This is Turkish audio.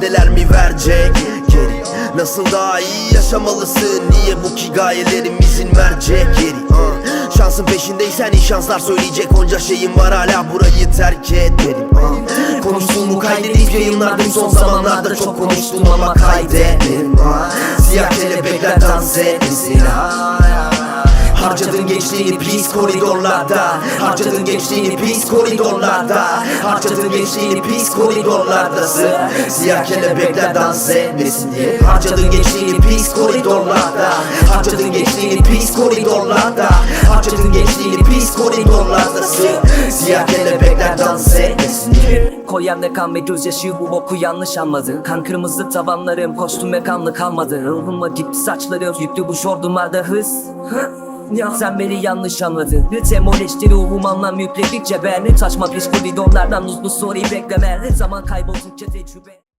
maddeler mi verecek geri Nasıl daha iyi yaşamalısın Niye bu ki gayelerimizin mercek yeri ah. Şansın peşindeysen iyi şanslar söyleyecek Onca şeyim var hala burayı terk ederim ah. Konuştuğumu kaydedip yayınlardım son zamanlarda Çok konuştum ama kaydederim ah. Siyah kelebekler dans etmesin. Harcadığın gençliğini pis koridorlarda Harcadığın gençliğini pis koridorlarda Harcadığın gençliğini pis koridorlarda Siyah kelebekler dans etmesin diye Harcadığın gençliğini pis koridorlarda. Harcadığın gençliğini pis koridorlarda. Harcadığın gençliğini pis koridorlarda Siyah kelebekler dans etmesin diye. Koyan ne kan ve gözyaşı bu boku yanlış anladı Kan kırmızı tavanlarım kostüm ve kanlı kalmadı. Ruhuma gitti saçlarım yüklü bu şordumarda hız ya. Sen beni yanlış anladın. Ritem o leşti ruhum anlam yükledikçe ben Taşma pis koridorlardan uzun soruyu bekleme. Zaman kayboldukça tecrübe